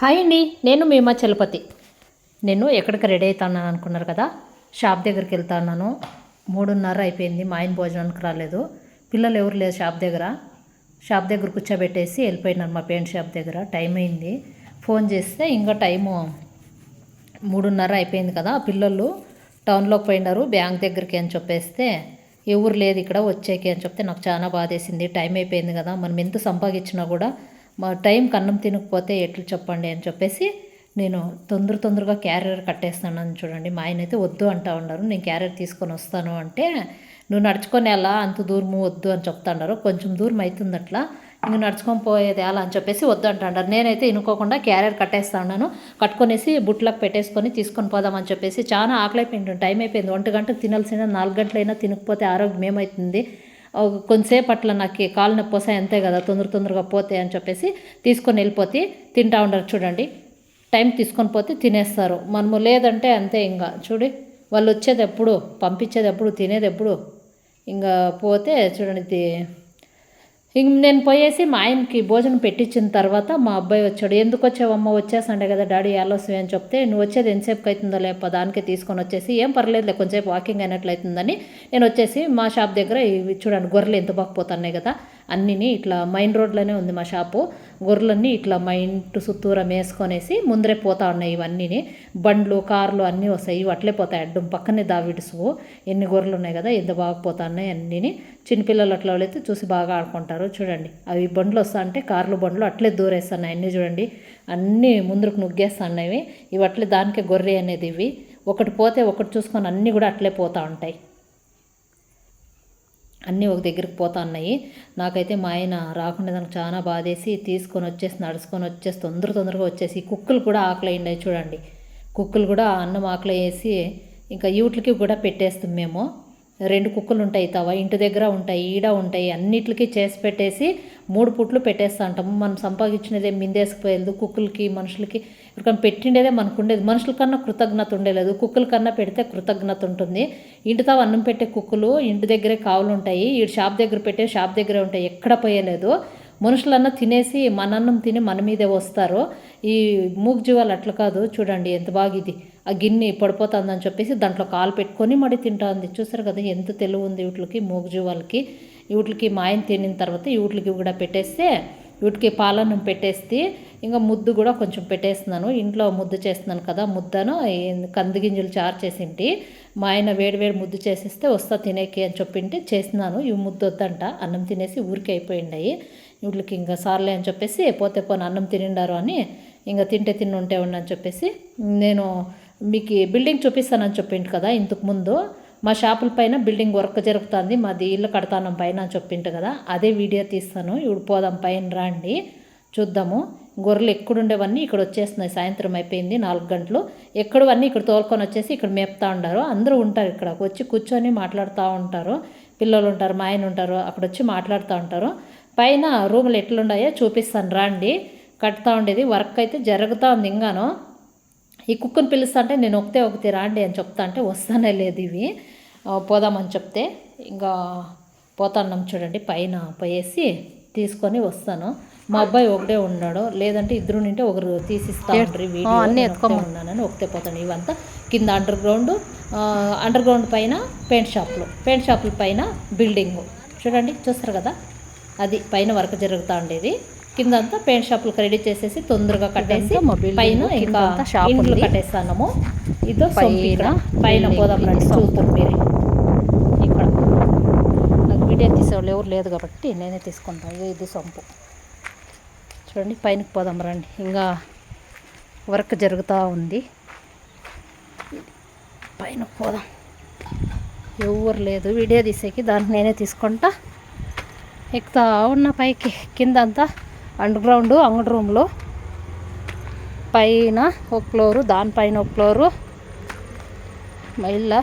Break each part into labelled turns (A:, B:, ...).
A: hi అండి నేను మీమా చలపతి నేను ఎక్కడికి రెడీ అవుతాను అనుకున్నారు కదా షాప్ దగ్గరికి వెళ్తాను మూడున్నర అయిపోయింది మా ఆయన భోజనానికి రాలేదు పిల్లలు ఎవరు లేరు షాప్ దగ్గర షాప్ దగ్గర కూర్చోబెట్టేసి వెళ్ళిపోయినారు మా పెయింట్ షాప్ దగ్గర టైం అయింది ఫోన్ చేస్తే ఇంకా టైము మూడున్నర అయిపోయింది కదా పిల్లలు టౌన్లోకి పోయినారు బ్యాంక్ దగ్గరికి అని చెప్పేస్తే ఎవరు లేదు ఇక్కడ వచ్చేకి అని చెప్తే నాకు చాలా బాధేసింది టైం అయిపోయింది కదా మనం ఎంత సంపాదించినా కూడా మా టైం కన్నం తినకపోతే ఎట్లు చెప్పండి అని చెప్పేసి నేను తొందర తొందరగా క్యారియర్ కట్టేస్తానని చూడండి మా ఆయన అయితే వద్దు అంటా ఉన్నారు నేను క్యారియర్ తీసుకొని వస్తాను అంటే నువ్వు నడుచుకొని ఎలా అంత దూరము వద్దు అని చెప్తాడారు కొంచెం దూరం అవుతుంది అట్లా ఇంకా నడుచుకొని పోయేది ఎలా అని చెప్పేసి వద్దు అంటారు నేనైతే ఇనుకోకుండా క్యారియర్ కట్టేస్తా ఉన్నాను కట్టుకొనేసి బుట్లకు పెట్టేసుకొని తీసుకొని పోదామని చెప్పేసి చాలా ఆకలి అయిపోయింది టైం అయిపోయింది ఒంటి గంటకు తినాల్సిన నాలుగు గంటలైనా తినకపోతే ఆరోగ్యం ఏమవుతుంది కొంతసేపు అట్లా నాకు కాలు నొప్పి వస్తాయి అంతే కదా తొందర తొందరగా పోతే అని చెప్పేసి తీసుకొని వెళ్ళిపోతే తింటా ఉండరు చూడండి టైం తీసుకొని పోతే తినేస్తారు మనము లేదంటే అంతే ఇంకా చూడు వాళ్ళు వచ్చేది ఎప్పుడు పంపించేది ఎప్పుడు తినేది ఎప్పుడు ఇంకా పోతే చూడండి ఇంక నేను పోయేసి మా ఆయనకి భోజనం పెట్టించిన తర్వాత మా అబ్బాయి వచ్చాడు ఎందుకు వచ్చావమ్మ వచ్చేసండే కదా డాడీ ఆలోసి అని చెప్తే నువ్వు వచ్చేది ఎంతసేపు అవుతుందో లేక దానికే తీసుకొని వచ్చేసి ఏం పర్లేదులే కొంచెంసేపు వాకింగ్ అయినట్లయితుందని నేను వచ్చేసి మా షాప్ దగ్గర ఇవి చూడండి గొర్రెలు ఎంత బాగా పోతున్నాయి కదా అన్నీ ఇట్లా మైన్ రోడ్లోనే ఉంది మా షాపు గొర్రెలన్నీ ఇట్లా మా ఇంటి సుత్తూర మేసుకొనేసి ముందరే పోతా ఉన్నాయి ఇవన్నీ బండ్లు కార్లు అన్నీ వస్తాయి ఇవి అట్లే పోతాయి అడ్డం పక్కనే దావిడుసువు ఎన్ని గొర్రెలు ఉన్నాయి కదా ఎంత బాగా పోతా ఉన్నాయి అన్నీ చిన్నపిల్లలు అట్లా వాళ్ళైతే చూసి బాగా ఆడుకుంటారు చూడండి అవి బండ్లు వస్తా అంటే కార్లు బండ్లు అట్లే దూరేస్తున్నాయి అన్నీ చూడండి అన్నీ ముందరకు నుగ్గేస్తున్నాయి ఇవి అట్లే దానికే గొర్రె అనేది ఇవి ఒకటి పోతే ఒకటి చూసుకొని అన్నీ కూడా అట్లే పోతూ ఉంటాయి అన్నీ ఒక దగ్గరికి పోతా ఉన్నాయి నాకైతే మా ఆయన రాకుండా నాకు చాలా బాధేసి తీసుకొని వచ్చేసి నడుచుకొని వచ్చేసి తొందర తొందరగా వచ్చేసి కుక్కలు కూడా ఆకలి అయ్యిండాయి చూడండి కుక్కలు కూడా అన్నం ఆకలి వేసి ఇంకా యూట్లకి కూడా పెట్టేస్తాం మేము రెండు కుక్కలు ఉంటాయి తవ ఇంటి దగ్గర ఉంటాయి ఈడ ఉంటాయి అన్నిటికీ చేసి పెట్టేసి మూడు పుట్లు పెట్టేస్తూ ఉంటాము మనం సంపాదించినదే మిందేసుకుపోయేది కుక్కలకి మనుషులకి ఎవరికైనా పెట్టిండేదే మనకు ఉండేది మనుషుల కన్నా కృతజ్ఞత ఉండేలేదు కుక్కల కన్నా పెడితే కృతజ్ఞత ఉంటుంది ఇంటి తవ అన్నం పెట్టే కుక్కలు ఇంటి దగ్గరే కావులు ఉంటాయి ఈ షాప్ దగ్గర పెట్టే షాప్ దగ్గరే ఉంటాయి ఎక్కడ పోయలేదు మనుషులన్నా తినేసి మన అన్నం తిని మన మీదే వస్తారో ఈ మూగ్ జీవాలు అట్లా కాదు చూడండి ఎంత బాగా ఇది ఆ గిన్నె పడిపోతుందని చెప్పేసి దాంట్లో కాలు పెట్టుకొని మడి తింటుంది చూసారు కదా ఎంత తెలివి ఉంది వీటికి మూగ్ జీవాలకి వీటికి మాయం తినిన తర్వాత వీటికి కూడా పెట్టేస్తే వీటికి పాలన్నం పెట్టేస్తే ఇంకా ముద్దు కూడా కొంచెం పెట్టేస్తున్నాను ఇంట్లో ముద్దు చేస్తున్నాను కదా ముద్దను కంది గింజలు చారు చేసింటి మా ఆయన వేడివేడి ముద్దు చేసేస్తే వస్తా తినేకి అని చెప్పింటే చేస్తున్నాను ఇవి ముద్దు వద్దంట అన్నం తినేసి ఊరికే అయిపోయిండాయి వీళ్ళకి ఇంకా సార్లే అని చెప్పేసి పోతే పోని అన్నం తినిండారు అని ఇంకా తింటే ఉంటే ఉండని చెప్పేసి నేను మీకు బిల్డింగ్ చూపిస్తానని చెప్పిండు కదా ఇంతకు ముందు మా షాపుల పైన బిల్డింగ్ వర్క్ జరుగుతుంది మాది ఇల్లు కడతాను పైన అని చెప్పిండు కదా అదే వీడియో తీస్తాను ఇప్పుడు పోదాం పైన రాండి చూద్దాము గొర్రెలు ఎక్కడుండేవన్నీ ఇక్కడ వచ్చేస్తున్నాయి సాయంత్రం అయిపోయింది నాలుగు గంటలు ఎక్కడవన్నీ ఇక్కడ తోలుకొని వచ్చేసి ఇక్కడ మేపుతూ ఉంటారు అందరూ ఉంటారు ఇక్కడ వచ్చి కూర్చొని మాట్లాడుతూ ఉంటారు పిల్లలు ఉంటారు మా ఆయన ఉంటారు అక్కడ వచ్చి మాట్లాడుతూ ఉంటారు పైన రూములు ఎట్లున్నాయో చూపిస్తాను రాండి కడతా ఉండేది వర్క్ అయితే జరుగుతూ ఉంది ఇంకాను ఈ కుక్కను పిలుస్తుంటే నేను ఒకతే ఒకతే రాండి అని చెప్తా అంటే వస్తానే లేదు ఇవి పోదామని చెప్తే ఇంకా పోతాన్నాం చూడండి పైన పోయేసి తీసుకొని వస్తాను మా అబ్బాయి ఒకటే ఉన్నాడు లేదంటే ఇద్దరు నింటే ఒకరు తీసిస్తా ఉంటారు వీడియో అన్నీ ఉన్నానని ఒకతే పోతాను ఇవంతా కింద అండర్ గ్రౌండ్ అండర్ గ్రౌండ్ పైన పెయింట్ షాప్లు పెయింట్ షాపుల పైన బిల్డింగు చూడండి చూస్తారు కదా అది పైన వర్క్ జరుగుతూ ఉండేది కిందంతా పెయింట్ షాపులకు రెడీ చేసేసి తొందరగా కట్టేసి పైన ఇంకా ఇంట్లో కట్టేస్తాము ఇదో పైన పైన పోదాం చూస్తారు మీరు ఇక్కడ నాకు వీడియో తీసేవాళ్ళు ఎవరు లేదు కాబట్టి నేనే తీసుకుంటాను ఇది సొంపు చూడండి పైనకి పోదాం రండి ఇంకా వర్క్ జరుగుతూ ఉంది పైన పోదాం ఎవరు లేదు వీడియో తీసేకి దాన్ని నేనే తీసుకుంటా ఎక్కుతా ఉన్న పైకి కింద అంతా అండర్ గ్రౌండ్ అంగడి రూమ్లో పైన ఒక ఫ్లోరు దానిపైన ఒక ఫ్లోరు మళ్ళా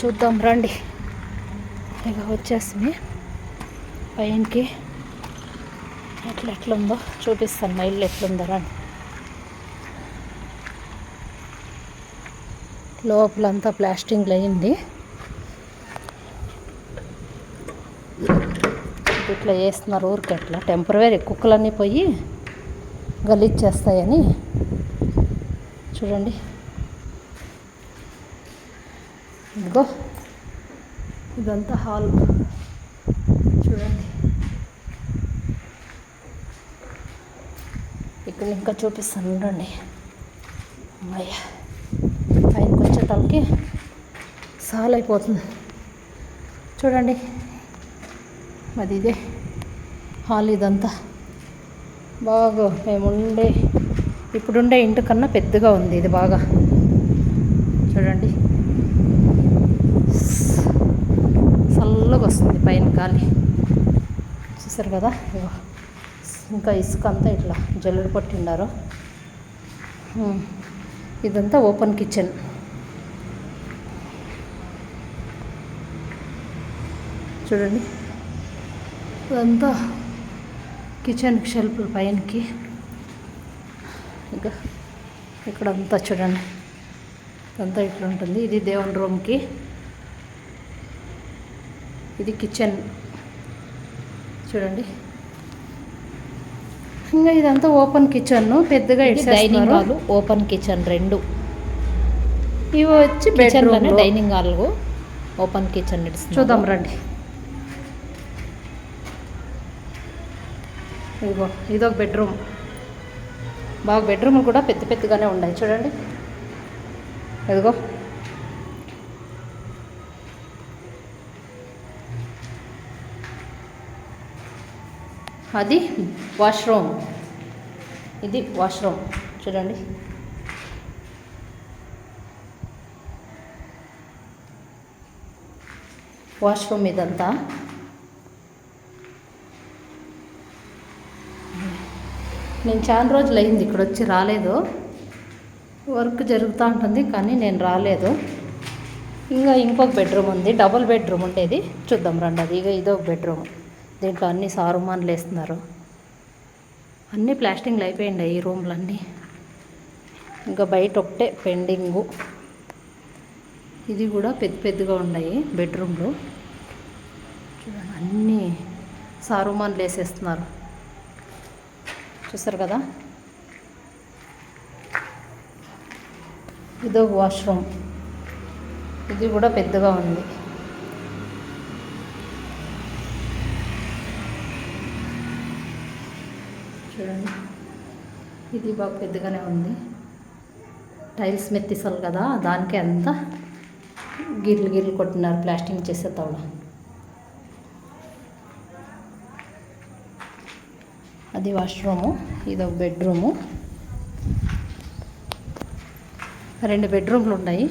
A: చూద్దాం రండి ఇక వచ్చేసి పైనకి ఎట్లా ఎట్లుందో చూపిస్తాను మా ఇల్లు ఎట్లుందో రండి లోపలంతా ప్లాస్టింగ్లు అయింది ఇట్లా చేస్తున్నారు ఊరికి అట్లా టెంపరీ కుక్కలన్నీ పోయి గలీజ్ చేస్తాయని చూడండి ఇదిగో ఇదంతా హాల్ చూడండి ఇక్కడ ఇంకా చూపిస్తాను ఉండండి అమ్మయ్య పైకి వచ్చేటప్పటికి సాల్ అయిపోతుంది చూడండి అది ఇదే హాల్ ఇదంతా బాగా మేముండే ఇప్పుడుండే ఇంటి కన్నా పెద్దగా ఉంది ఇది బాగా చూడండి చల్లగా వస్తుంది పైన గాలి చూసారు కదా ఇంకా ఇసుక అంతా ఇట్లా జల్లుడు పట్టిండారు ఇదంతా ఓపెన్ కిచెన్ చూడండి ఇదంతా కిచెన్ షెల్ఫ్ల పైనకి ఇంకా ఇక్కడ అంతా చూడండి ఇదంతా ఇట్లా ఉంటుంది ఇది దేవుని రూమ్కి ఇది కిచెన్ చూడండి ఇంకా ఇదంతా ఓపెన్ కిచెన్ పెద్దగా డైనింగ్ హాల్
B: ఓపెన్ కిచెన్ రెండు ఇవి వచ్చి bedroom dining hall open kitchen
A: చూద్దాం రండి ఇదిగో ఒక బెడ్రూమ్ బాగా బెడ్రూమ్లు కూడా పెద్ద పెద్దగానే ఉన్నాయి చూడండి ఇదిగో అది వాష్రూమ్ ఇది వాష్రూమ్ చూడండి వాష్రూమ్ ఇదంతా నేను చాలా రోజులు అయింది ఇక్కడ వచ్చి రాలేదు వర్క్ జరుగుతూ ఉంటుంది కానీ నేను రాలేదు ఇంకా ఇంకొక బెడ్రూమ్ ఉంది డబుల్ బెడ్రూమ్ ఉండేది చూద్దాం రండి అది ఇక ఇదో బెడ్రూమ్ దీంట్లో అన్ని సారుమానులు వేస్తున్నారు అన్నీ ప్లాస్టింగ్లు అయిపోయింది ఈ రూమ్లు అన్నీ ఇంకా బయట ఒకటే పెండింగు ఇది కూడా పెద్ద పెద్దగా ఉన్నాయి బెడ్రూమ్లు అన్నీ సారుమానులు వేసేస్తున్నారు చూసారు కదా ఇదో వాష్రూమ్ ఇది కూడా పెద్దగా ఉంది చూడండి ఇది బాగా పెద్దగానే ఉంది టైల్స్ మెత్తిసాలు కదా దానికి అంతా గిర్లు గిర్లు కొట్టినారు ప్లాస్టింగ్ చేసే తవడ అది వాష్రూము ఇది ఒక బెడ్రూము రెండు బెడ్రూమ్లు ఉన్నాయి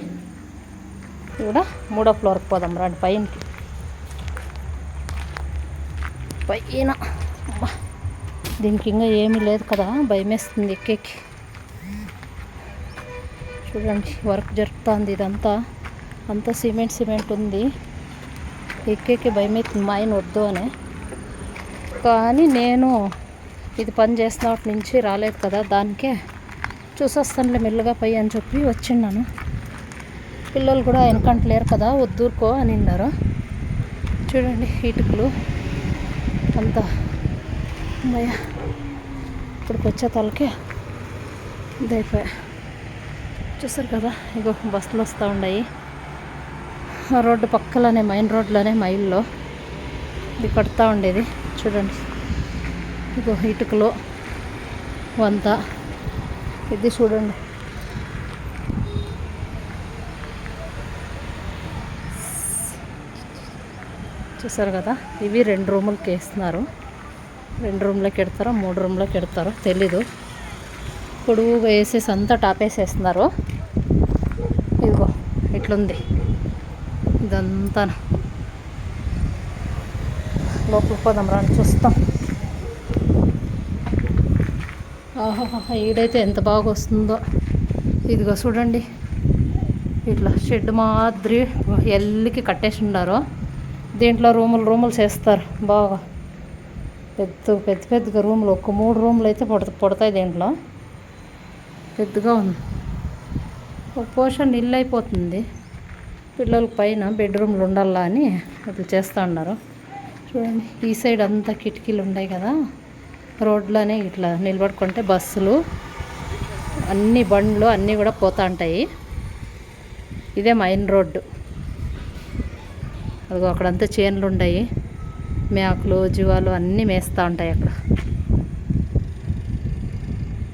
A: కూడా మూడో ఫ్లోర్కి పోదాం రాండి పైనకి పైన దీనికి ఇంకా ఏమీ లేదు కదా భయమేస్తుంది ఎక్కేకి చూడండి వర్క్ జరుగుతుంది ఇదంతా అంతా సిమెంట్ సిమెంట్ ఉంది ఎక్కేకి భయమవుతుంది మా ఆయన వద్దు అని కానీ నేను ఇది పని చేసినప్పటి నుంచి రాలేదు కదా దానికే చూసొస్తానులే మెల్లగా పోయి అని చెప్పి వచ్చిన్నాను పిల్లలు కూడా వెనకంటలేరు కదా వద్దూరుకో అని అన్నారు చూడండి హీటుకులు అంతా భయ ఇప్పుడు వచ్చే తలకే ఇదైపోయా చూసారు కదా ఇగో బస్సులు వస్తూ ఉన్నాయి రోడ్డు పక్కలోనే మెయిన్ రోడ్లోనే మైల్లో ఇది కడతా ఉండేది చూడండి ఇగో ఇటుకలు వంత ఇది చూడండి చూసారు కదా ఇవి రెండు రూములకి వేస్తున్నారు రెండు రూమ్లోకి ఎడతారో మూడు రూమ్లోకి ఎడతారో తెలీదు పొడుగు వేసేసి అంతా టాపేసేస్తున్నారు ఇదిగో ఇట్లుంది ఇదంతా లోపలికి పోదాం రాని చూస్తాం ఆహా ఈడైతే ఎంత బాగా వస్తుందో ఇదిగో చూడండి ఇట్లా షెడ్ మాదిరి ఎల్లికి కట్టేసి ఉండారు దీంట్లో రూములు రూములు చేస్తారు బాగా పెద్ద పెద్ద పెద్దగా రూములు ఒక్క మూడు రూములు అయితే పడత పడతాయి దీంట్లో పెద్దగా ఉంది ఒక పోషన్ ఇల్లు అయిపోతుంది పిల్లల పైన బెడ్రూమ్లు ఉండాలా అని అట్లా చేస్తూ ఉన్నారు చూడండి ఈ సైడ్ అంతా కిటికీలు ఉన్నాయి కదా రోడ్లోనే ఇట్లా నిలబడుకుంటే బస్సులు అన్ని బండ్లు అన్నీ కూడా పోతూ ఉంటాయి ఇదే మెయిన్ రోడ్డు అదిగో అక్కడంతా చేనులు ఉన్నాయి మేకలు జీవాలు అన్నీ మేస్తూ ఉంటాయి అక్కడ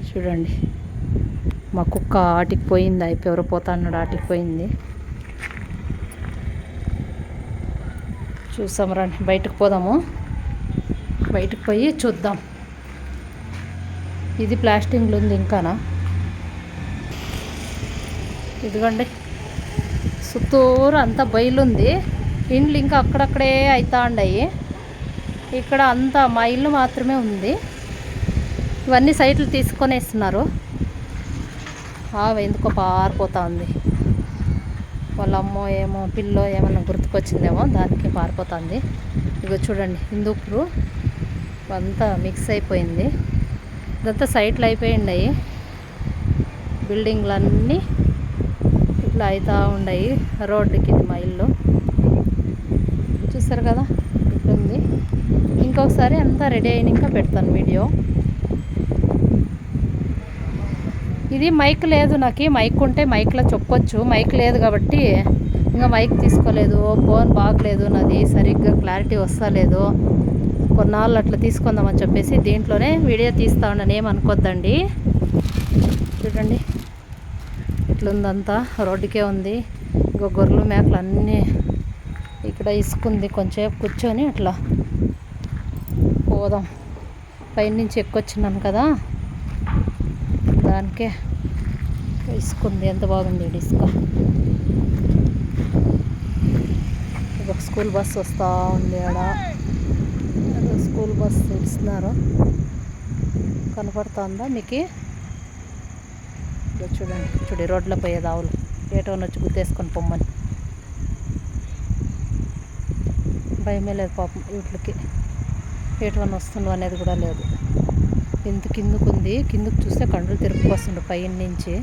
A: చూడండి మా కుక్క ఆటికి పోయింది అయిపో ఎవరు పోతా అన్నాడు ఆటికి పోయింది చూసాం రండి బయటకు పోదాము బయటకు పోయి చూద్దాం ఇది ప్లాస్టింగ్లు ఉంది ఇంకానా ఇదిగోండి సుత్తూరు అంతా బయలుంది ఇండ్లు ఇంకా అక్కడక్కడే అవుతా ఉన్నాయి ఇక్కడ అంతా మా ఇల్లు మాత్రమే ఉంది ఇవన్నీ సైట్లు తీసుకొనేస్తున్నారు ఆమె ఎందుకో పారిపోతా ఉంది వాళ్ళ అమ్మో ఏమో పిల్లో ఏమన్నా గుర్తుకొచ్చిందేమో దానికి పారిపోతుంది ఇక చూడండి హిందూపూరు అంతా మిక్స్ అయిపోయింది ఇదంతా సైట్లు బిల్డింగ్లు అన్నీ ఇట్లా అవుతూ ఉన్నాయి రోడ్డుకి ఇది మా ఇల్లు చూస్తారు కదా ఇట్లుంది ఇంకొకసారి అంతా రెడీ అయినాక పెడతాను వీడియో ఇది మైక్ లేదు నాకు మైక్ ఉంటే మైక్లో చెప్పొచ్చు మైక్ లేదు కాబట్టి ఇంకా మైక్ తీసుకోలేదు ఫోన్ బాగలేదు నాది సరిగ్గా క్లారిటీ వస్తలేదు కొన్నాళ్ళు అట్లా తీసుకుందామని చెప్పేసి దీంట్లోనే వీడియో తీస్తా ఉండను ఏమనుకోద్దండి చూడండి ఇట్లుందంతా రోడ్డుకే ఉంది ఇంకో గొర్రెలు మేకలు అన్నీ ఇక్కడ ఇసుకుంది కొంచెంసేపు కూర్చొని అట్లా పోదాం పైనుంచి ఎక్కువచ్చినాను కదా దానికే ఇసుకుంది ఎంత బాగుంది ఇసుక ఒక స్కూల్ బస్సు వస్తూ ఉంది ఆడ స్కూల్ బస్సు ఇస్తున్నారు కనపడుతుందా మీకు చూడండి చూడ రోడ్ల పోయేది ఆవులు ఏటోని వచ్చి గుర్తేసుకొని పొమ్మని భయమే లేదు పాపం వీటికి ఏటోని వస్తుండవు అనేది కూడా లేదు ఇంత కిందకు ఉంది కిందకు చూస్తే కండ్రులు తిరుపుకొస్తుండ్రు పైన నుంచి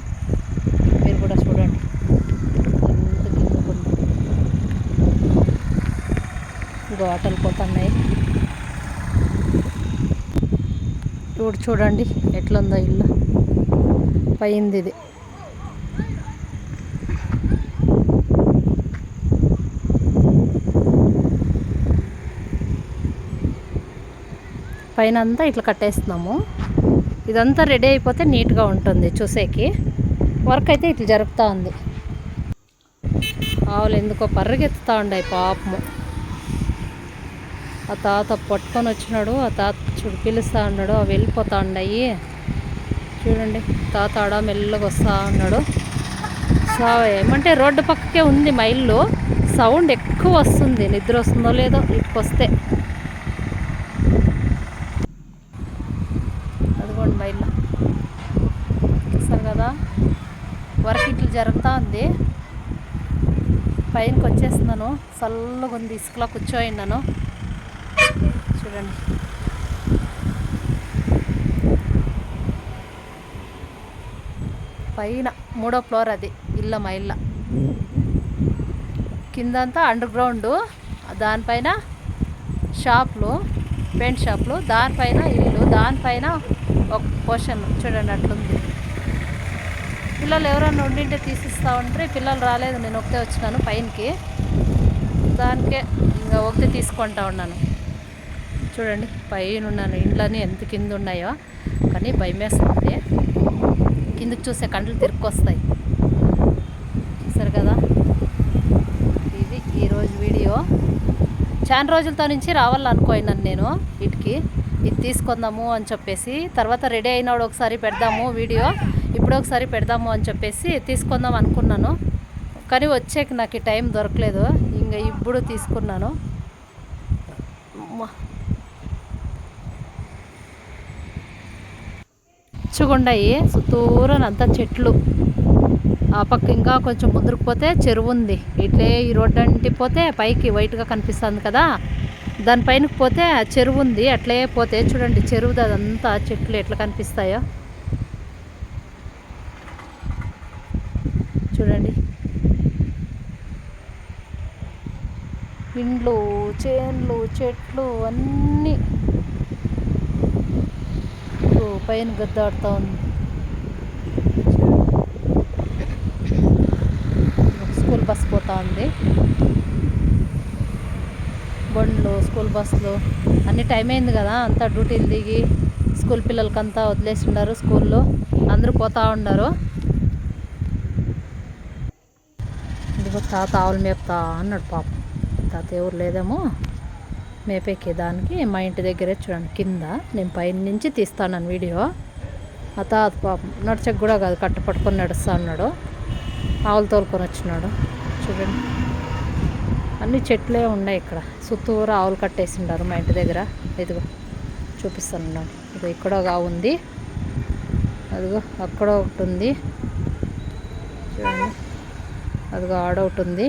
A: మీరు కూడా చూడండి ఇంత కిందకు ఉంది గోటలు పోతున్నాయి చూడు చూడండి ఎట్లుందో ఇల్లు పైంది ఇది పైన అంతా ఇట్లా కట్టేస్తున్నాము ఇదంతా రెడీ అయిపోతే నీట్గా ఉంటుంది చూసేకి వర్క్ అయితే ఇట్లా జరుపుతూ ఉంది ఆవులు ఎందుకో పర్రగెత్తుతూ ఉండే పాపము ఆ తాత పట్టుకొని వచ్చినాడు ఆ తాత చూడు పిలుస్తూ ఉన్నాడు అవి వెళ్ళిపోతా ఉన్నాయి చూడండి ఆడ మెల్లగా వస్తూ ఉన్నాడు సా ఏమంటే రోడ్డు పక్కకే ఉంది మైళ్ళు సౌండ్ ఎక్కువ వస్తుంది నిద్ర వస్తుందో లేదో వస్తే అదిగోండి మైళ్ళు వస్తారు కదా వర్క్ ఇట్లు జరుగుతూ ఉంది పైనకి వచ్చేస్తున్నాను చల్లగా ఉంది ఇసుకలో కూర్చోయినాను చూడండి పైన మూడో ఫ్లోర్ అది ఇల్ల మా ఇల్ల కిందంతా అండర్ గ్రౌండ్ దానిపైన షాప్లు పెయింట్ షాప్లు దానిపైన ఇల్లు దానిపైన ఒక పోషన్ చూడండి అట్లుంది పిల్లలు ఎవరైనా ఉండింటే తీసిస్తా ఉంటే పిల్లలు రాలేదు నేను ఒకటే వచ్చినాను పైనకి దానికే ఇంకా ఒకటి తీసుకుంటా ఉన్నాను చూడండి పైన ఉన్నాను ఇండ్లని ఎంత కింద ఉన్నాయో కానీ భయమేస్తుంది కిందకు చూసే కండ్లు తిరుక్కొస్తాయి చూసారు కదా ఇది ఈరోజు వీడియో చాలా రోజులతో నుంచి రావాలనుకోయినాను నేను వీటికి ఇది తీసుకుందాము అని చెప్పేసి తర్వాత రెడీ అయినాడు ఒకసారి పెడదాము వీడియో ఇప్పుడు ఒకసారి పెడదాము అని చెప్పేసి తీసుకుందాం అనుకున్నాను కానీ వచ్చాక నాకు టైం దొరకలేదు ఇంకా ఇప్పుడు తీసుకున్నాను పచ్చగుండయి సుతూరనంతా చెట్లు ఆ పక్క ఇంకా కొంచెం ముందుకు పోతే చెరువు ఉంది ఇట్లే ఈ రోడ్డు అంటే పోతే పైకి వైట్గా కనిపిస్తుంది కదా దానిపైన పోతే చెరువు ఉంది అట్లే పోతే చూడండి చెరువు అదంతా చెట్లు ఎట్లా కనిపిస్తాయో చూడండి ఇండ్లు చేన్లు చెట్లు అన్నీ పైన గద్దాడుతూ ఉంది స్కూల్ బస్ పోతా ఉంది బండ్లు స్కూల్ బస్సులు అన్ని టైం అయింది కదా అంతా డ్యూటీలు దిగి స్కూల్ అంతా వదిలేసి ఉన్నారు స్కూల్లో అందరూ పోతా ఉన్నారు ఇదిగో తాత ఆవులు మేపుతా అన్నాడు పాప తాత ఎవరు లేదేమో మేపేకి దానికి మా ఇంటి దగ్గరే చూడండి కింద నేను పైన నుంచి తీస్తాను వీడియో ఆ తాత పాపం నడచకు కూడా కాదు కట్ట పట్టుకొని నడుస్తూ ఉన్నాడు ఆవులు తోలుకొని వచ్చినాడు చూడండి అన్ని చెట్లే ఉన్నాయి ఇక్కడ సుత్తూరు ఆవులు కట్టేసి ఉన్నారు మా ఇంటి దగ్గర ఇదిగో చూపిస్తాను ఇదిగో ఇక్కడ ఒక ఆవు ఉంది అదిగో అక్కడ ఒకటి ఉంది చూడండి అదిగో ఆడొకటి ఉంది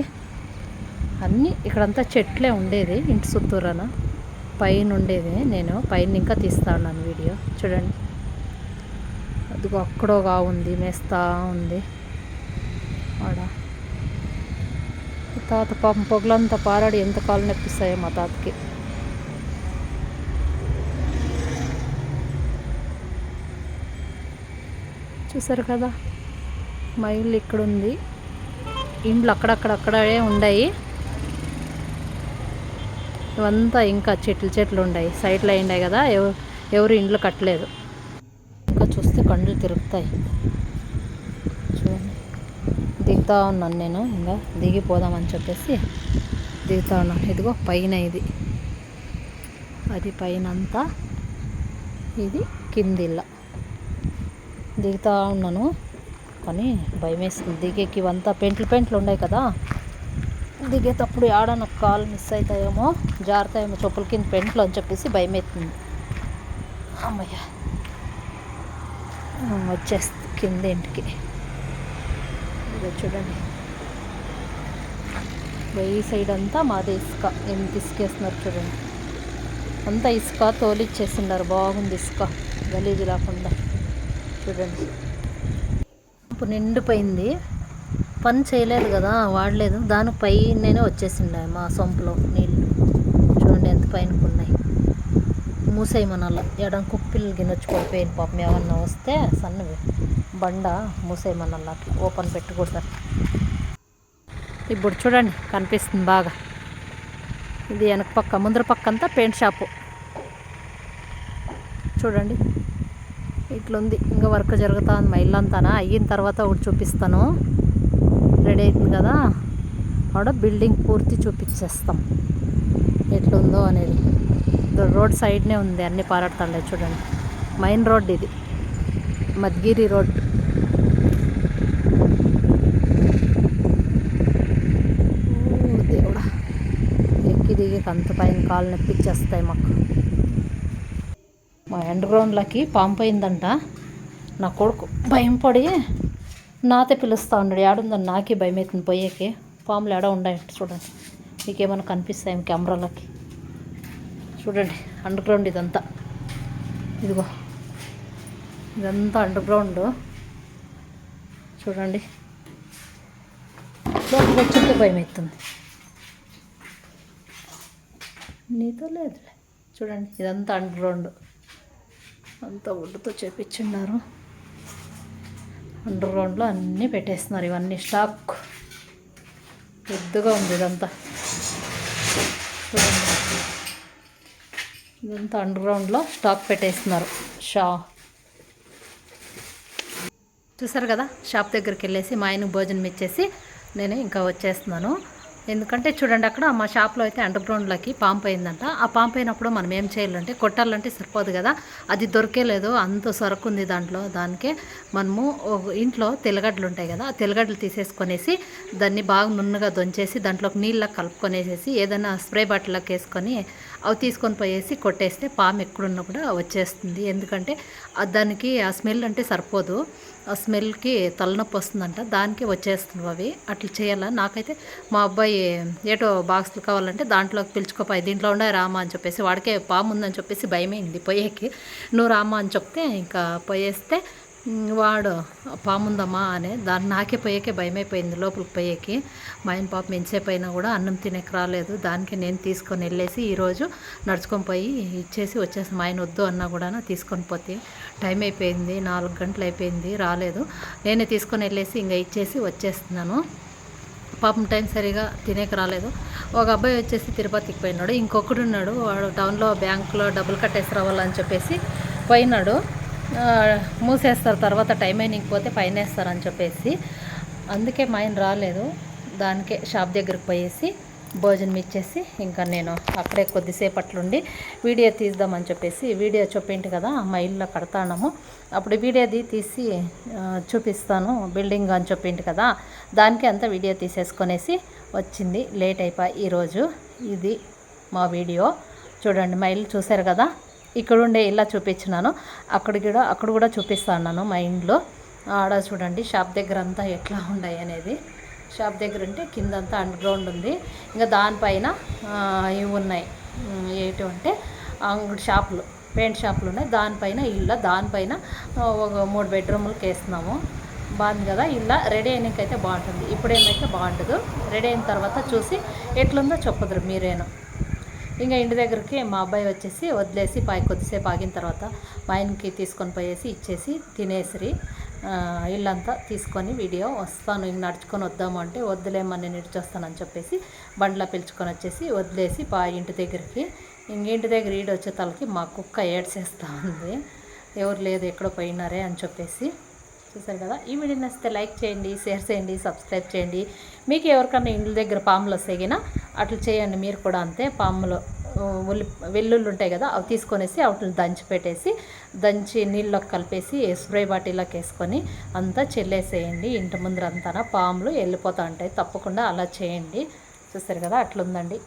A: అన్నీ ఇక్కడంతా చెట్లే ఉండేది ఇంటి సుత్తూరన పైన ఉండేది నేను పైన ఇంకా తీస్తా ఉన్నాను వీడియో చూడండి అదిగో అక్కడోగా ఉంది మేస్తా ఉంది ఆడ తాత పాపం పొగలంతా పారాడి ఎంత కాలు నొప్పిస్తాయో మా తాతకి చూసారు కదా మా ఇల్లు ఇక్కడుంది ఇండ్లు అక్కడక్కడక్కడే ఉండయి ఇవంతా ఇంకా చెట్లు చెట్లు ఉన్నాయి సైడ్లో అయిండాయి కదా ఎవరు ఇండ్లు కట్టలేదు ఇంకా చూస్తే కండ్లు తిరుగుతాయి దిగుతా ఉన్నాను నేను ఇంకా దిగిపోదామని చెప్పేసి దిగుతా ఉన్నాను ఇదిగో పైన ఇది అది పైన అంతా ఇది కిందిళ్ళ దిగుతా ఉన్నాను కానీ భయం వేస్తుంది దిగేకి ఇవంతా పెంట్లు పెంట్లు ఉన్నాయి కదా దిగేటప్పుడు ఒక కాలు మిస్ అవుతాయేమో జారుతాయేమో చెప్పుల కింద పెంట్లో అని చెప్పేసి భయం అవుతుంది అమ్మయ్య వచ్చేస్తుంది కింద ఇంటికి చూడండి ఈ సైడ్ అంతా మాదే ఇసుక ఎంత ఇసుకేస్తున్నారు చూడండి అంతా ఇసుక తోలిచ్చేస్తున్నారు బాగుంది ఇసుక గలీజు లేకుండా చూడండి ఇప్పుడు నిండిపోయింది పని చేయలేదు కదా వాడలేదు దాని పైననే వచ్చేసిండే మా సొంపులో నీళ్ళు చూడండి ఎంత పైన ఉన్నాయి మూసేయమనాల ఎడం కుప్పిల్ గిన్నొచ్చి పడిపోయింది పాపం ఏమన్నా వస్తే సన్నవి బండ మూసేయమనాల అట్లా ఓపెన్ పెట్టుకుంటారు ఇప్పుడు చూడండి కనిపిస్తుంది బాగా ఇది వెనక పక్క ముందర పక్క అంతా పెయింట్ షాపు చూడండి ఇట్లుంది ఇంకా వర్క్ జరుగుతుంది మా అంతా అయిన తర్వాత ఒకటి చూపిస్తాను రెడీ అవుతుంది కదా అక్కడ బిల్డింగ్ పూర్తి చూపించేస్తాం ఎట్లుందో అనేది రోడ్ సైడ్నే ఉంది అన్ని పారాడతాళ్ళే చూడండి మెయిన్ రోడ్ ఇది మద్గిరి రోడ్ దేవుడా ఎక్కి దిగి కంత పైన కాలు నొప్పిచ్చేస్తాయి మాకు మా అండర్ గ్రౌండ్లకి పాంపు అయిందంట నా కొడుకు భయం పడి నాతే పిలుస్తూ ఉన్నాడు ఏడుందని నాకే భయమవుతుంది పోయేకి పాములు ఎడ ఉన్నాయి చూడండి మీకేమైనా కనిపిస్తాయి కెమెరాలకి చూడండి అండర్ గ్రౌండ్ ఇదంతా ఇదిగో ఇదంతా అండర్ గ్రౌండ్ చూడండి లోపలికి భయం అవుతుంది నీతో లేదులే చూడండి ఇదంతా అండర్ గ్రౌండ్ అంతా ఒడ్డుతో చేపించున్నారు అండర్ గ్రౌండ్లో అన్నీ పెట్టేస్తున్నారు ఇవన్నీ స్టాక్ పెద్దగా ఉంది ఇదంతా ఇదంతా అండర్ గ్రౌండ్లో స్టాక్ పెట్టేస్తున్నారు షా చూసారు కదా షాప్ దగ్గరికి వెళ్ళేసి మా ఆయనకు భోజనం ఇచ్చేసి నేను ఇంకా వచ్చేస్తున్నాను ఎందుకంటే చూడండి అక్కడ మా షాప్లో అయితే అండర్ గ్రౌండ్లోకి పాంప్ అయిందంట ఆ పాంప్ అయినప్పుడు మనం ఏం చేయాలంటే కొట్టాలంటే సరిపోదు కదా అది లేదు అంత సరుకు ఉంది దాంట్లో దానికే మనము ఇంట్లో తెల్లగడ్డలు ఉంటాయి కదా ఆ తెలగడ్లు తీసేసుకొనేసి దాన్ని బాగా నున్నగా దొంచేసి దాంట్లో నీళ్ళ కలుపుకొనేసేసి ఏదైనా స్ప్రే బాటిల్లోకి వేసుకొని అవి తీసుకొని పోయేసి కొట్టేస్తే పాము ఎక్కడున్నా కూడా వచ్చేస్తుంది ఎందుకంటే దానికి ఆ స్మెల్ అంటే సరిపోదు ఆ స్మెల్కి తలనొప్పి వస్తుందంట దానికి వచ్చేస్తున్నావు అవి అట్లా చేయాలా నాకైతే మా అబ్బాయి ఏటో బాక్సులు కావాలంటే దాంట్లోకి పిలుచుకోపాయి దీంట్లో ఉండే రామా అని చెప్పేసి వాడికే పాము ఉందని చెప్పేసి భయమైంది పోయేకి నువ్వు రామా అని చెప్తే ఇంకా పోయేస్తే వాడు పాముందమ్మా అని దాన్ని నాకే పోయేకే భయమైపోయింది లోపలికి పోయేకి మా ఆయన పాపం ఎంతసేపైనా కూడా అన్నం తినేకి రాలేదు దానికి నేను తీసుకొని వెళ్ళేసి ఈరోజు నడుచుకొని పోయి ఇచ్చేసి వచ్చేసి మా ఆయన వద్దు అన్నా కూడా తీసుకొని పోతే టైం అయిపోయింది నాలుగు గంటలు అయిపోయింది రాలేదు నేనే తీసుకొని వెళ్ళేసి ఇంకా ఇచ్చేసి వచ్చేస్తున్నాను పాపం టైం సరిగా తినేకి రాలేదు ఒక అబ్బాయి వచ్చేసి తిరుపతికి పోయినాడు ఇంకొకడు ఉన్నాడు వాడు టౌన్లో బ్యాంకులో డబ్బులు కట్టేసి రావాలని చెప్పేసి పోయినాడు మూసేస్తారు తర్వాత టైం అయినకపోతే పైన వేస్తారని చెప్పేసి అందుకే మా ఆయన రాలేదు దానికే షాప్ దగ్గరికి పోయేసి భోజనం ఇచ్చేసి ఇంకా నేను అక్కడే కొద్దిసేపట్లుండి వీడియో తీద్దామని చెప్పేసి వీడియో చూపింటి కదా మా ఇల్లులో కడతాము అప్పుడు వీడియోది తీసి చూపిస్తాను బిల్డింగ్ అని చెప్పింటి కదా దానికి అంతా వీడియో తీసేసుకొనేసి వచ్చింది లేట్ అయిపోయి ఈరోజు ఇది మా వీడియో చూడండి మా ఇల్లు చూశారు కదా ఇక్కడ ఉండే ఇలా చూపించినాను అక్కడికి కూడా అక్కడ కూడా చూపిస్తాను మా ఇంట్లో ఆడ చూడండి షాప్ దగ్గర అంతా ఎట్లా ఉన్నాయి అనేది షాప్ దగ్గర ఉంటే కిందంతా అండర్ గ్రౌండ్ ఉంది ఇంకా దానిపైన ఇవి ఉన్నాయి ఏంటి అంటే షాపులు పెయింట్ షాపులు ఉన్నాయి దానిపైన ఇళ్ళ దానిపైన ఒక మూడు బెడ్రూములకి వేస్తున్నాము బాగుంది కదా ఇలా రెడీ అయినాకైతే బాగుంటుంది ఇప్పుడేమైతే బాగుంటుంది రెడీ అయిన తర్వాత చూసి ఎట్లుందో చెప్పదురు మీరేను ఇంకా ఇంటి దగ్గరికి మా అబ్బాయి వచ్చేసి వదిలేసి పై కొద్దిసేపు ఆగిన తర్వాత మా ఆయనకి తీసుకొని పోయేసి ఇచ్చేసి తినేసిరి ఇల్లంతా తీసుకొని వీడియో వస్తాను ఇంక నడుచుకొని వద్దాము అంటే వద్దులేమని నేను ఇడిచొస్తానని చెప్పేసి బండ్లా పిలుచుకొని వచ్చేసి వదిలేసి పా ఇంటి దగ్గరికి ఇంటి దగ్గర ఈడొచ్చే తలకి మా కుక్క ఏడ్చేస్తూ ఉంది ఎవరు లేదు ఎక్కడో పోయినారే అని చెప్పేసి చూసారు కదా ఈ వీడియో నచ్చితే లైక్ చేయండి షేర్ చేయండి సబ్స్క్రైబ్ చేయండి మీకు ఎవరికన్నా ఇండ్ల దగ్గర పాములు వస్తాయి అట్లా చేయండి మీరు కూడా అంతే పాములు ఉల్లి వెల్లుల్లి ఉంటాయి కదా అవి తీసుకొనేసి వాటిని దంచి పెట్టేసి దంచి నీళ్ళకి కలిపేసి స్ప్రే బాటిల్లోకి వేసుకొని అంతా చెల్లేసేయండి ఇంటి ముందరంతా పాములు వెళ్ళిపోతూ ఉంటాయి తప్పకుండా అలా చేయండి చూస్తారు కదా అట్లుందండి